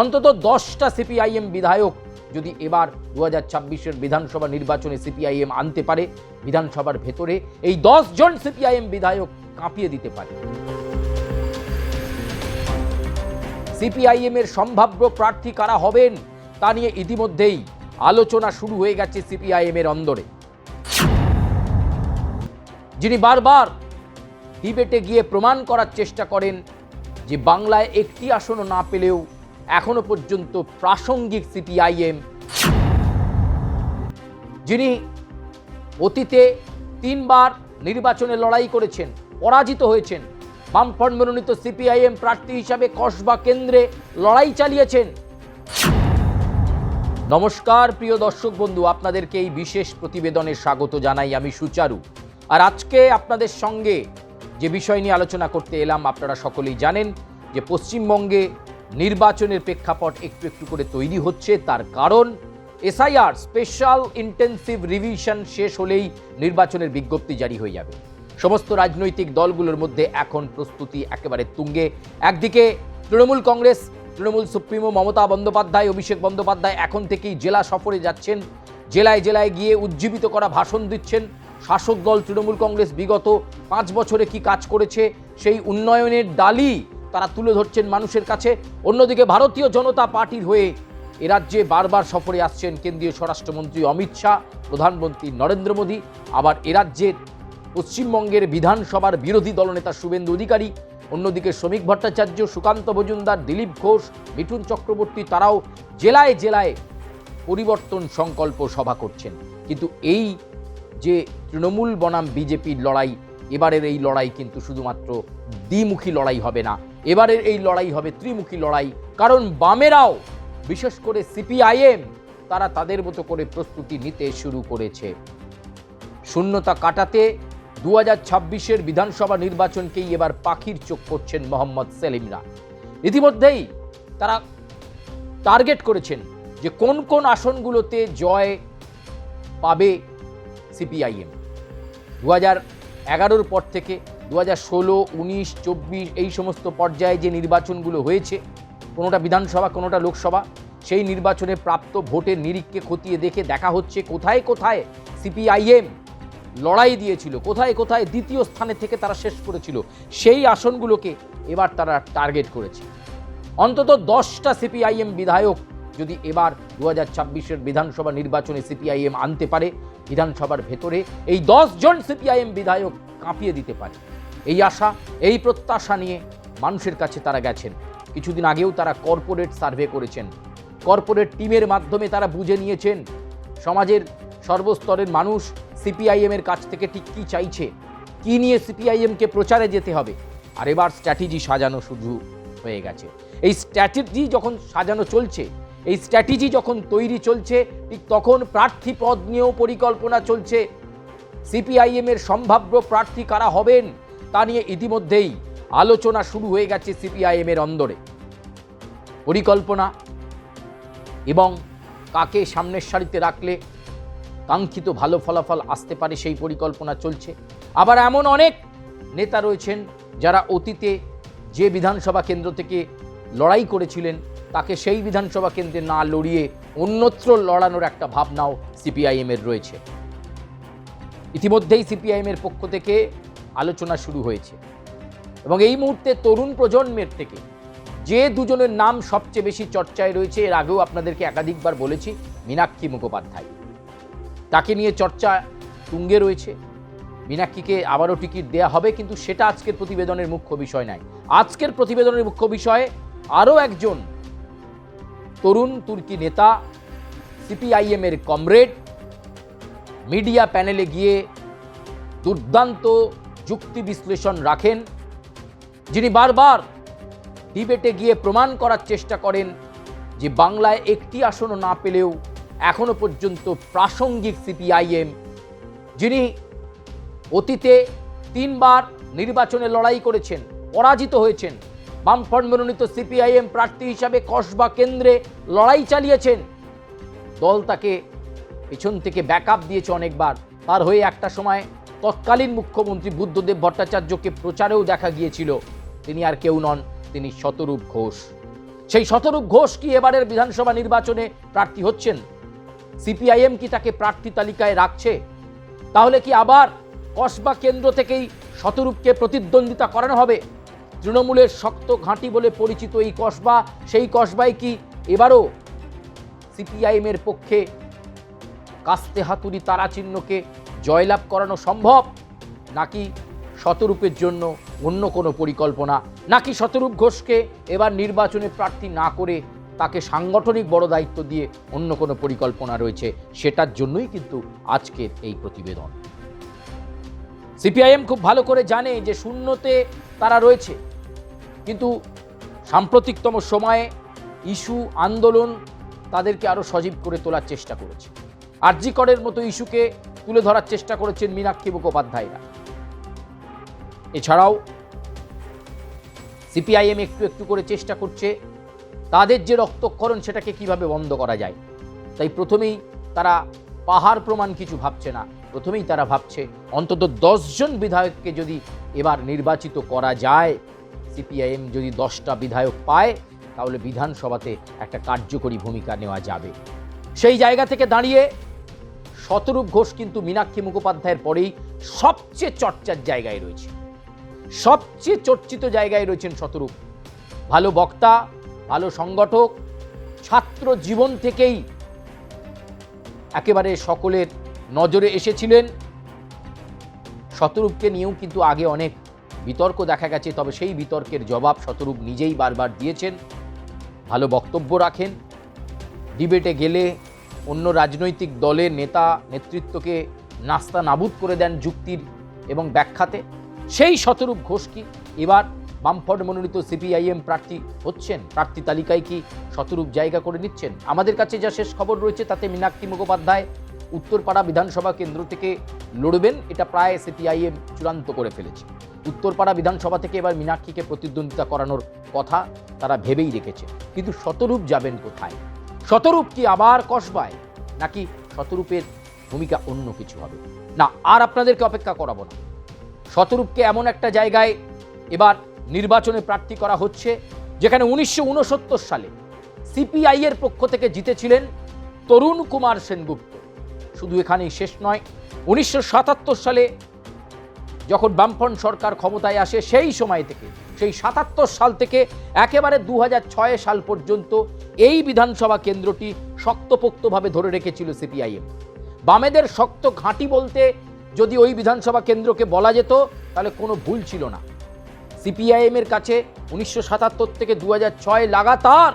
অন্তত দশটা সিপিআইএম বিধায়ক যদি এবার দু হাজার ছাব্বিশের বিধানসভা নির্বাচনে সিপিআইএম আনতে পারে, বিধানসভার ভেতরে এই জন সিপিআইএম বিধায়ক কাঁপিয়ে দিতে পারে। সিপিআইএম এর সম্ভাব্য প্রার্থী কারা হবেন, তা নিয়ে ইতিমধ্যেই আলোচনা শুরু হয়ে গেছে সিপিআইএম এর অন্দরে। যিনি বারবার ডিবেটে গিয়ে প্রমাণ করার চেষ্টা করেন যে বাংলায় একটি আসনও না পেলেও এখনও পর্যন্ত প্রাসঙ্গিক সিপিআইএম। যিনি অতীতে তিনবার নির্বাচনে লড়াই করেছেন, পরাজিত হয়েছেন, বামফ্রন্ট মনোনীত সিপিআইএম প্রার্থী হিসাবে কসবা কেন্দ্রে লড়াই চালিয়েছেন। নমস্কার, প্রিয় দর্শক বন্ধু, আপনাদেরকে এই বিশেষ প্রতিবেদনে স্বাগত জানাই আমি সুচারু। আর আজকে আপনাদের সঙ্গে যে বিষয় নিয়ে আলোচনা করতে এলাম, আপনারা সকলেই জানেন যে পশ্চিমবঙ্গে নির্বাচনের প্রেক্ষাপট একটু একটু করে তৈরি হচ্ছে, তার কারণ এসআইআর স্পেশাল ইন্টেন্সিভ রিভিশন শেষ হলেই নির্বাচনের বিজ্ঞপ্তি জারি হয়ে যাবে। সমস্ত রাজনৈতিক দলগুলোর মধ্যে এখন প্রস্তুতি একেবারে তুঙ্গে। একদিকে তৃণমূল কংগ্রেস, তৃণমূল সুপ্রিমো মমতা বন্দ্যোপাধ্যায়, অভিষেক বন্দ্যোপাধ্যায় এখন থেকেই জেলা সফরে যাচ্ছেন। জেলায় জেলায় গিয়ে উজ্জীবিত করা ভাষণ দিচ্ছেন। শাসক দল তৃণমূল কংগ্রেস বিগত পাঁচ বছরে কি কাজ করেছে, সেই উন্নয়নের ডালি তারা তুলে ধরছেন মানুষের কাছে। অন্যদিকে ভারতীয় জনতা পার্টির হয়ে এ রাজ্যে বারবার সফরে আসছেন কেন্দ্রীয় স্বরাষ্ট্রমন্ত্রী অমিত শাহ, প্রধানমন্ত্রী নরেন্দ্র মোদী, আবার এ রাজ্যের পশ্চিমবঙ্গের বিধানসভার বিরোধী দলনেতা শুভেন্দু অধিকারী, অন্যদিকে শ্রমিক ভট্টাচার্য, সুকান্ত মজুমদার, দিলীপ ঘোষ, মিঠুন চক্রবর্তী তারাও জেলায় জেলায় পরিবর্তন সংকল্প সভা করছেন। কিন্তু এই যে তৃণমূল বনাম বিজেপির লড়াই, এবারের এই লড়াই কিন্তু শুধুমাত্র দ্বিমুখী লড়াই হবে না। এবারের এই লড়াই হবে ত্রিমুখী লড়াই। কারণ বামেরাও, বিশেষ করে সিপিআইএম, তারা তাদের মতো করে প্রস্তুতি নিতে শুরু করেছে। শূন্যতা কাটাতে দু হাজার ছাব্বিশের বিধানসভা নির্বাচনকেই এবার পাখির চোখ করছেন মোহাম্মদ সেলিমরা। ইতিমধ্যেই তারা টার্গেট করেছেন যে কোন কোন আসনগুলোতে জয় পাবে সিপিআইএম। দু হাজার এগারোর পর থেকে দু হাজার ষোলো, উনিশ, চব্বিশ, এই সমস্ত পর্যায়ে যে নির্বাচনগুলো হয়েছে, কোনোটা বিধানসভা, কোনোটা লোকসভা, সেই নির্বাচনে প্রাপ্ত ভোটের নিরিখকে খতিয়ে দেখে দেখা হচ্ছে কোথায় কোথায় সিপিআইএম লড়াই দিয়েছিল, কোথায় কোথায় দ্বিতীয় স্থানে থেকে তারা শেষ করেছিল, সেই আসনগুলোকে এবার তারা টার্গেট করেছে। অন্তত দশটা সিপিআইএম বিধায়ক যদি এবার দু হাজার ছাব্বিশের বিধানসভা নির্বাচনে সিপিআইএম আনতে পারে, বিধানসভার ভেতরে এই দশজন সিপিআইএম বিধায়ক কাঁপিয়ে দিতে পারে। এই আশা, এই প্রত্যাশা নিয়ে মানুষের কাছে তারা গেছেন। কিছুদিন আগেও তারা কর্পোরেট সার্ভে করেছেন। কর্পোরেট টিমের মাধ্যমে তারা বুঝে নিয়েছেন, সমাজের সর্বস্তরের মানুষ সিপিআইএমের কাছ থেকে ঠিক কী চাইছে, কী নিয়ে সিপিআইএমকে প্রচারে যেতে হবে। আর এবার স্ট্র্যাটেজি সাজানো শুরু হয়ে গেছে। এই স্ট্র্যাটেজি যখন সাজানো চলছে, এই স্ট্র্যাটেজি যখন তৈরি চলছে, ঠিক তখন প্রার্থী পদ নিয়েও পরিকল্পনা চলছে। সিপিআইএমের সম্ভাব্য প্রার্থী কারা হবেন? তা নিয়ে ইতিমধ্যেই আলোচনা শুরু হয়ে গেছে সিপিআইএমের অন্দরে। পরিকল্পনা এবং কাকে সামনের সারিতে রাখলে কাঙ্ক্ষিত ভালো ফলাফল আসতে পারে সেই পরিকল্পনা চলছে। আবার এমন অনেক নেতা রয়েছেন যারা অতীতে যে বিধানসভা কেন্দ্র থেকে লড়াই করেছিলেন, তাকে সেই বিধানসভা কেন্দ্রে না লড়িয়ে অন্যত্র লড়ানোর একটা ভাবনাও সিপিআইএমের রয়েছে। ইতিমধ্যেই সিপিআইএমের পক্ষ থেকে আলোচনা শুরু হয়েছে। এবং এই মুহূর্তে তরুণ প্রজন্মের থেকে যে দুজনের নাম সবচেয়ে বেশি চর্চায় রয়েছে, এর আগেও আপনাদেরকে একাধিকবার বলেছি, মীনাক্ষী মুখোপাধ্যায়। তাকে নিয়ে চর্চা তুঙ্গে রয়েছে। মীনাক্ষীকে আবারও টিকিট দেয়া হবে, কিন্তু সেটা আজকের প্রতিবেদনের মুখ্য বিষয় নয়। আজকের প্রতিবেদনের মুখ্য বিষয়ে আরও একজন তরুণ তুর্কি নেতা সিপিআইএম এর কমরেড, মিডিয়া প্যানেলে গিয়ে দুর্দান্ত যুক্তি বিশ্লেষণ রাখেন, যিনি বারবার ডিবেটে গিয়ে প্রমাণ করার চেষ্টা করেন যে বাংলায় একটি আসনও না পেলেও এখনও পর্যন্ত প্রাসঙ্গিক সিপিআইএম, যিনি অতীতে তিনবার নির্বাচনে লড়াই করেছেন, পরাজিত হয়েছেন, বামফ্রন্ট মনোনীত সিপিআইএম প্রার্থী হিসাবে কসবা কেন্দ্রে লড়াই চালিয়েছেন। দল তাকে পেছন থেকে ব্যাকআপ দিয়েছে অনেকবার। তার হয়ে একটা সময় তৎকালীন মুখ্যমন্ত্রী বুদ্ধদেব ভট্টাচার্যকে প্রচারেও দেখা গিয়েছিল। তিনি আর কেউ নন, তিনি শতরূপ ঘোষ। সেই শতরূপ ঘোষ কি এবারের বিধানসভা নির্বাচনে প্রার্থী হচ্ছেন? সিপিআইএম কি তাকে প্রার্থী তালিকায় রাখছে? তাহলে কি আবার কসবা কেন্দ্র থেকেই শতরূপকে প্রতিদ্বন্দ্বিতা করানো হবে? তৃণমূলের শক্ত ঘাঁটি বলে পরিচিত এই কসবা, সেই কসবায় কি এবারও সিপিআইএমের পক্ষে কাস্তে হাতুড়ি তারা চিহ্নকে জয়লাভ করানো সম্ভব? নাকি শতরূপের জন্য অন্য কোনো পরিকল্পনা? নাকি শতরূপ ঘোষকে এবার নির্বাচনে প্রার্থী না করে তাকে সাংগঠনিক বড় দায়িত্ব দিয়ে অন্য কোনো পরিকল্পনা রয়েছে? সেটার জন্যই কিন্তু আজকের এই প্রতিবেদন। সিপিআইএম খুব ভালো করে জানে যে শূন্যতে তারা রয়েছে। কিন্তু সাম্প্রতিকতম সময়ে ইস্যু আন্দোলন তাদেরকে আরও সজীব করে তোলার চেষ্টা করেছে। আরজিকরের মতো ইস্যুকে তুলে ধরার চেষ্টা করেছেন মীনাক্ষী মুখোপাধ্যায়রা। এছাড়াও সিপিআইএম একটু একটু করে চেষ্টা করছে, তাদের যে রক্তক্ষরণ সেটাকে কীভাবে বন্ধ করা যায়। তাই প্রথমেই তারা পাহাড় প্রমাণ কিছু ভাবছে না। প্রথমেই তারা ভাবছে, অন্তত দশজন বিধায়ককে যদি এবার নির্বাচিত করা যায়, সিপিআইএম যদি দশটা বিধায়ক পায়, তাহলে বিধানসভাতে একটা কার্যকরী ভূমিকা নেওয়া যাবে। সেই জায়গা থেকে দাঁড়িয়ে শতরূপ ঘোষ কিন্তু মীনাক্ষী মুখোপাধ্যায়ের পরেই সবচেয়ে চর্চার জায়গায় রয়েছে। সবচেয়ে চর্চিত জায়গায় রয়েছেন শতরূপ। ভালো বক্তা, ভালো সংগঠক, ছাত্র জীবন থেকেই একেবারে সকলের নজরে এসেছিলেন। শতরূপকে নিয়েও কিন্তু আগে অনেক বিতর্ক দেখা গেছে, তবে সেই বিতর্কের জবাব শতরূপ নিজেই বারবার দিয়েছেন। ভালো বক্তব্য রাখেন। ডিবেটে গেলে অন্য রাজনৈতিক দলের নেতা নেতৃত্বকে নাস্তা নাবুদ করে দেন যুক্তির এবং ব্যাখ্যাতে। সেই শতরূপ ঘোষ কি? এবার বামফ্রন্ট মনোনীত সিপিআইএম প্রার্থী হচ্ছেন? প্রার্থী তালিকায় কি শতরূপ জায়গা করে নিচ্ছেন? আমাদের কাছে যা শেষ খবর রয়েছে তাতে মীনাক্ষী মুখোপাধ্যায় উত্তরপাড়া বিধানসভা কেন্দ্র থেকে লড়বেন, এটা প্রায় সিপিআইএম চূড়ান্ত করে ফেলেছে। উত্তরপাড়া বিধানসভা থেকে এবার মীনাক্ষীকে প্রতিদ্বন্দ্বিতা করানোর কথা তারা ভেবেই রেখেছে। কিন্তু শতরূপ যাবেন কোথায়? শতরূপ কি আবার কসবায়? নাকি শতরূপের ভূমিকা অন্য কিছু হবে? না, আর আপনাদেরকে অপেক্ষা করাবো না। শতরূপকে এমন একটা জায়গায় এবার নির্বাচনে প্রার্থী করা হচ্ছে, যেখানে উনিশশো উনসত্তর সালে সিপিআই এর পক্ষ থেকে জিতেছিলেন তরুণ কুমার সেনগুপ্ত। শুধু এখানেই শেষ নয়, উনিশশো সালে যখন বামফ্রন্ট সরকার ক্ষমতায় আসে সেই সময় থেকে, সেই সাতাত্তর সাল থেকে একেবারে দু হাজার ছয় সাল পর্যন্ত এই বিধানসভা কেন্দ্রটি শক্তপোক্তভাবে ধরে রেখেছিল সিপিআইএম। বামেদের শক্ত ঘাঁটি বলতে যদি ওই বিধানসভা কেন্দ্রকে বলা যেত, তাহলে কোনো ভুল ছিল না। সিপিআইএম এর কাছে উনিশশো সাতাত্তর থেকে দু হাজার ছয় লাগাতার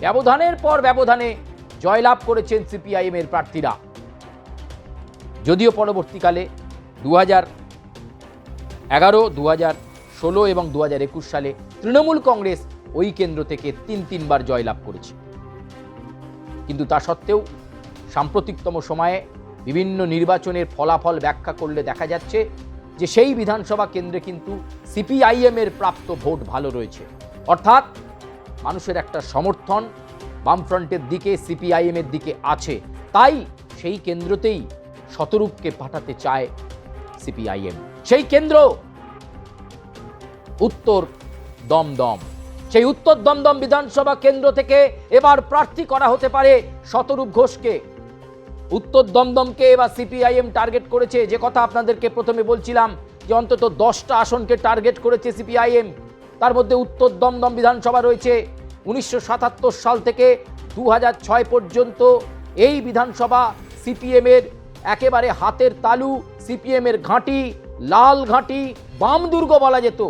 ব্যবধানের পর ব্যবধানে জয়লাভ করেছেন সিপিআইএম এর প্রার্থীরা। যদিও পরবর্তীকালে দু হাজার এগারো দু হাজার ষোলো এবং দু হাজার একুশ সালে তৃণমূল কংগ্রেস ওই কেন্দ্র থেকে তিন, তিনবার জয়লাভ করেছে। কিন্তু তা সত্ত্বেও সাম্প্রতিকতম সময়ে বিভিন্ন নির্বাচনের ফলাফল ব্যাখ্যা করলে দেখা যাচ্ছে যে সেই বিধানসভা কেন্দ্রে কিন্তু সিপিআইএম এর প্রাপ্ত ভোট ভালো রয়েছে। অর্থাৎ মানুষের একটা সমর্থন বামফ্রন্টের দিকে সিপিআইএম এর দিকে আছে। তাই সেই কেন্দ্রতেই শতরূপকে পাঠাতে চায় সিপিআইএম সেই কেন্দ্র, উত্তর দমদম। সেই উত্তর দমদম বিধানসভা কেন্দ্র থেকে এবার প্রার্থী করা হতে পারে শতরূপ ঘোষকে। উত্তর দমদমকে এবার সিপিআইএম টার্গেট করেছে। যে কথা আপনাদেরকে প্রথমে বলছিলাম, যে অন্তত দশটা আসনকে টার্গেট করেছে সিপিআইএম তার মধ্যে উত্তর দমদম বিধানসভা রয়েছে। উনিশশো সাতাত্তর সাল থেকে দু হাজার ছয় পর্যন্ত এই বিধানসভা সিপিএমের একেবারে হাতের তালু সিপিএমের ঘাঁটি, লাল ঘাঁটি, বাম দুর্গ বলা যেত।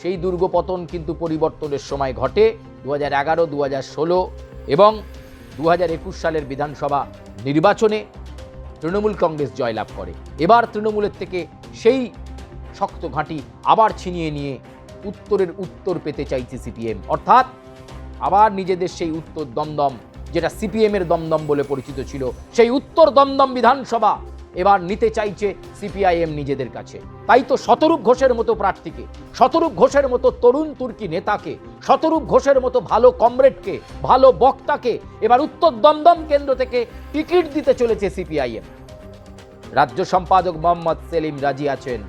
সেই দুর্গ পতন কিন্তু পরিবর্তনের সময় ঘটে দু হাজার এগারো দু হাজার ষোলো এবং দু হাজার একুশ সালের বিধানসভা নির্বাচনে তৃণমূল কংগ্রেস জয়লাভ করে। এবার তৃণমূলের থেকে সেই শক্ত ঘাঁটি আবার ছিনিয়ে নিয়ে উত্তরের উত্তর পেতে চাইছে সিপিএম। অর্থাৎ আবার নিজেদের সেই উত্তর দমদম, যেটা সিপিএমের দমদম বলে পরিচিত ছিল, সেই উত্তর দমদম বিধানসভা এবার নিতে চাইছে সিপিআইএম নিজেদের কাছে। তাই তো শতরূপ ঘোষের মতো প্রার্থীকে, শতরূপ ঘোষের মতো তরুণ তুর্কি নেতাকে, শতরূপ ঘোষের মতো ভালো কমরেডকে, ভালো বক্তাকে এবার উত্তর দমদম কেন্দ্র থেকে টিকিট দিতে চলেছে সিপিআইএম। রাজ্য সম্পাদক মোহাম্মদ সেলিম রাজি আছেন।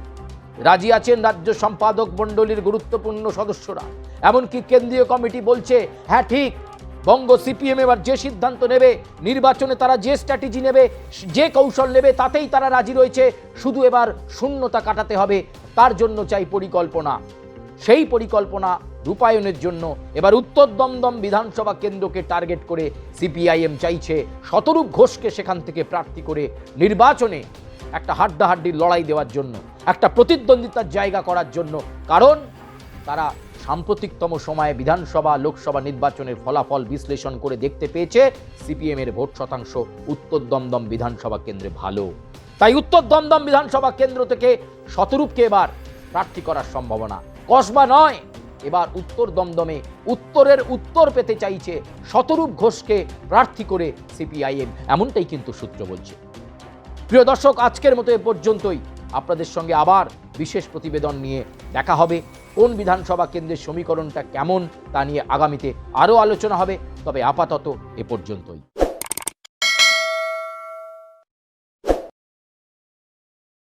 রাজি আছেন রাজ্য সম্পাদক মণ্ডলীর গুরুত্বপূর্ণ সদস্যরা। এমনকি কেন্দ্রীয় কমিটি বলছে হ্যাঁ ঠিক বঙ্গ সিপিএম এবার যে সিদ্ধান্ত নেবে, নির্বাচনে তারা যে স্ট্র্যাটেজি নেবে, যে কৌশল নেবে, তাতেই তারা রাজি রয়েছে। শুধু এবার শূন্যতা কাটাতে হবে, তার জন্য চাই পরিকল্পনা। সেই পরিকল্পনা রূপায়ণের জন্য এবার উত্তর দমদম বিধানসভা কেন্দ্রকে টার্গেট করে সিপিআইএম চাইছে শতরূপ ঘোষকে সেখান থেকে প্রার্থী করে নির্বাচনে একটা হাড্ডাহাড্ডির লড়াই দেওয়ার জন্য, একটা প্রতিদ্বন্দ্বিতার জায়গা করার জন্য। কারণ তারা সাম্প্রতিকতম সময়ে বিধানসভা, লোকসভা নির্বাচনের ফলাফল বিশ্লেষণ করে দেখতে পেয়েছে। সিপিএম এর ভোট শতাংশ উত্তর দমদম বিধানসভা কেন্দ্রে ভালো। তাই উত্তর দমদম বিধানসভা কেন্দ্র থেকে শতরূপকে এবার প্রার্থী করার সম্ভাবনা। কসবা নয়, এবার উত্তর দমদমে উত্তরের উত্তর পেতে চাইছে শতরূপ ঘোষকে প্রার্থী করে সিপিআইএম। এমনটাই কিন্তু সূত্র বলছে। প্রিয় দর্শক, আজকের মতো এ পর্যন্তই। আপনাদের সঙ্গে আবার বিশেষ প্রতিবেদন নিয়ে দেখা হবে। কোন বিধানসভা কেন্দ্রের সমীকরণটা কেমন তা নিয়ে আগামীতে আরও আলোচনা হবে, তবে আপাতত এ পর্যন্তই।